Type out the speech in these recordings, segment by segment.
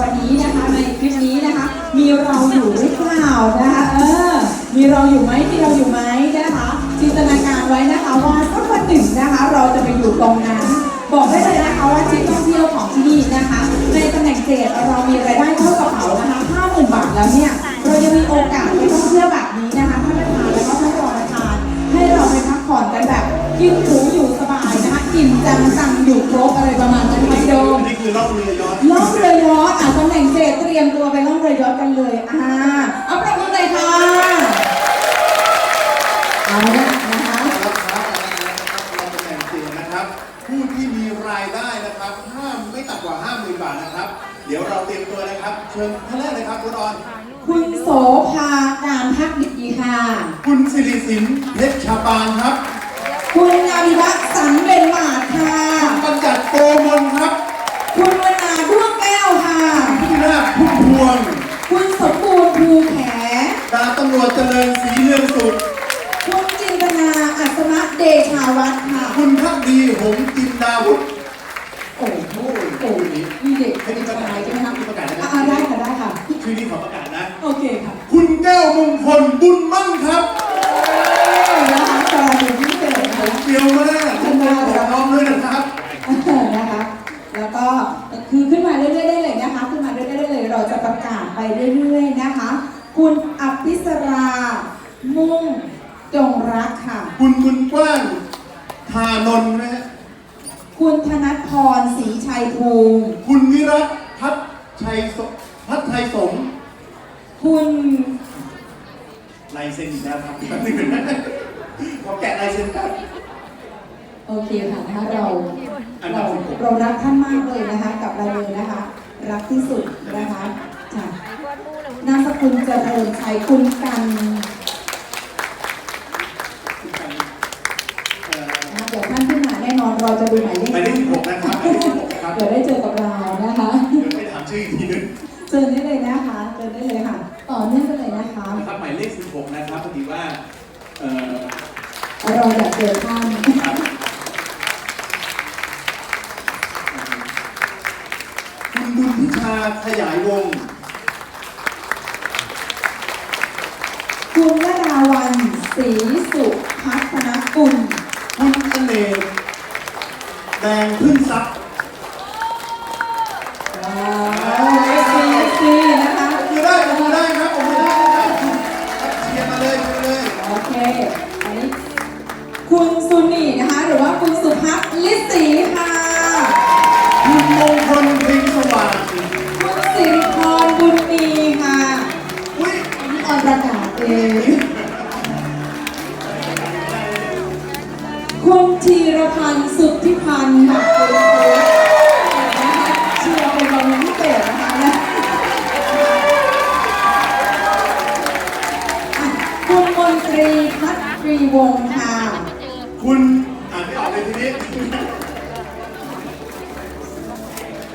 วันนี้นะคะในคลิปนี้นะคะ มีเราอยู่หรือเปล่านะคะเออ มีเราอยู่ไหมมีเราอยู่ไหมนะคะ จินตนาการไว้นะคะว่าสักวันหนึ่งนะคะ เราจะไปอยู่ตรงนั้น บอกได้เลยนะคะว่าทริปท่องเที่ยวของที่นี่นะคะ ในตำแหน่งเจดเรามีรายได้เท่ากระเป๋านะคะ 50,000 บาทแล้วเนี่ย งจังอยู่ครบอะไรประมาณนั้นไหมโดม นี่คือล่องเรือยอชต์ล่องเรือยอชต์อะตำแหน่งเจดเตรียมตัวไปล่องเรือยอชต์กันเลยอ่าเอาประมือเลยค่ะเอาละนะคะ รับครับเราจะแบ่งเสียงนะครับ ผู้ที่มีรายได้นะครับห้ามไม่ต่ำกว่า5 0,000บาทนะครับ เดี๋ยวเราเตรียมตัวนะครับ เชิญท่านแรกเลยครับคุณออน คุณโสภาการพักดีค่ะ คุณสิริสินเพชรชาปานครับ คุณนาวิวัฒน์สันเบนมาศค่ะบัญญัติโกมลครับคุณวนาด้วงแก้วค่ะ พี่นาถพุ่มพวง คุณสมบูรณ์ภูแข ดาบตำรวจเจริญศรีเรืองสุดคุณจินตนาอัศนะเดชาวัฒน์ค่ะ คุณพักดีหงจินดาวุฒิโอ้โหโอ้ยโอ้โหมีเด็กให้เป็นประชากาศยใช่ไหมคะประกาศนะคอ่ารับได้ค่ะได้ค่ะชื่อนี้ขอประกาศนะ โอเคค่ะ คุณแก้วมงคลบุญ เรื่อยๆนะคะ คุณอภิสรา มุ่งจงรักค่ะ คุณบุญกว้างทานนท์นะฮะคุณธนัทพรศรีชัยภูมิคุณวิรัตพัฒชัยสพัฒไทยสงฆ์คุณลายเซ็นอีกแล้วครับแป๊บนึงนะขอแกะลายเซ็นครับ โอเคค่ะนะคะเราอันดัเราบสิบหก เรารักท่านมากเลยนะคะ กับเราเลยนะคะ รักที่สุดนะคะจ้ะ นามสกุลเจริญชัยคุณกันเอ่อนะเดี๋ยวท่านขึ้นมาแน่นอนเราจะดูหมายเลขหมายเลขสิบหกนะครับหมายเลขสิบหกครับ เดี๋ยวได้เจอกับเรานะคะ เดี๋ยวไปถามชื่ออีกทีนึงเจอได้เลยนะคะ เจอได้เลยค่ะ ต่อเนื่องกันเลยนะคะ นะครับหมายเลขสิบหกนะครับพอดีว่าเอ่อเราอยากเจอท่านครับคุณบุญพิชาขยายวงศ์ คุณวราวันศรีสุพัฒนกุลคุณเสน่ห์แดงพึ่งทรัพย์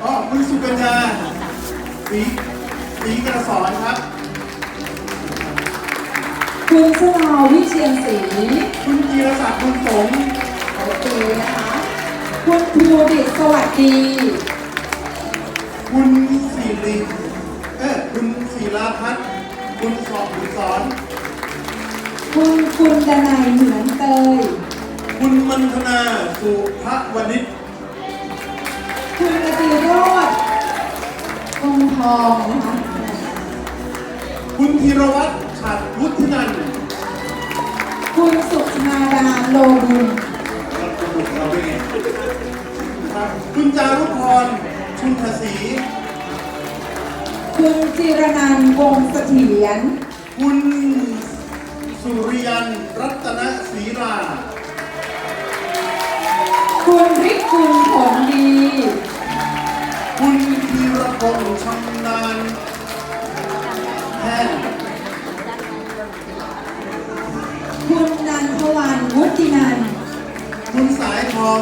อ๋อคุณสุกัญญาสีสีกระสอนครับ คุณสลาวิเชียนศรีคุณจีรศักดิ์คุณสงฆ์โอเคนะคะ คุณภูดิตสวัสดี คุณสิริเออคุณศิลาพัฒน์คุณสอบคุณสอน คุณคุณดนัยเหมือนเตย คุณมันธนาสุภวณิชคุณกติโรธคงทองนะคะคุณธีรวัตรฉัดวุฒินันท์คุณสุชาดาโลบุญเราจะบุกเราได้ไงครับคุณจารุพรชุนทศรีคุณจิรนันท์วงศ์เสถียรคุณสุริยันรัตนศรีรา คุณริคุณผลดี คุณธีรพงษ์ชำนาญแทนคุณนันทวันวุฒินัน คุณสายทอง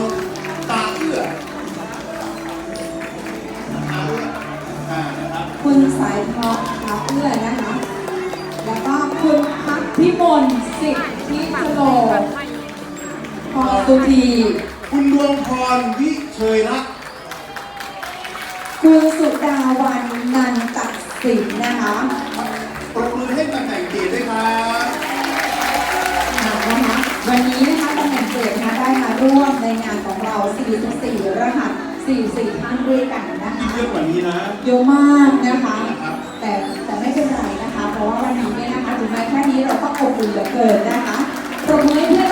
ตาเอื้อตาเอื้ออ่านะครับคุณสายทองคาเอื้อนะคะ แล้วก็คุณพักพิมลสิทธิชโลพรสุธี คุณดวงพรวิเชยรักษคุณสุดาวันนันตัดสินนะคะปรบมือให้ตำแหน่งเกียรติด้วยครับนะคะวันนี้นะคะตำแหน่งเกียรตินะคะได้มาร่วมในงานของเรา 44 รหัส 44 ท่านด้วยกันนะคะ เยอะกว่านี้นะ เยอะมากนะคะนะครับแต่แต่ไม่เป็นไรนะคะ เพราะว่าวันนี้เนี่ยนะคะถึงแม้แค่นี้เราก็อบอุ่นเหลือเกินนะคะปรบมือให้เพื่อน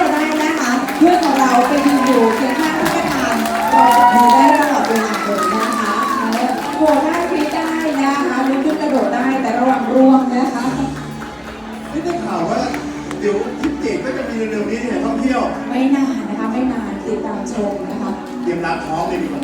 เดี๋ยวทิปเจกก็จะมีเร็วๆนี้ที่ไหนท่องเที่ยว ไม่นานนะคะ ไม่นานติดตามชมนะคะ เตรียมรับท้องเลยดีกว่า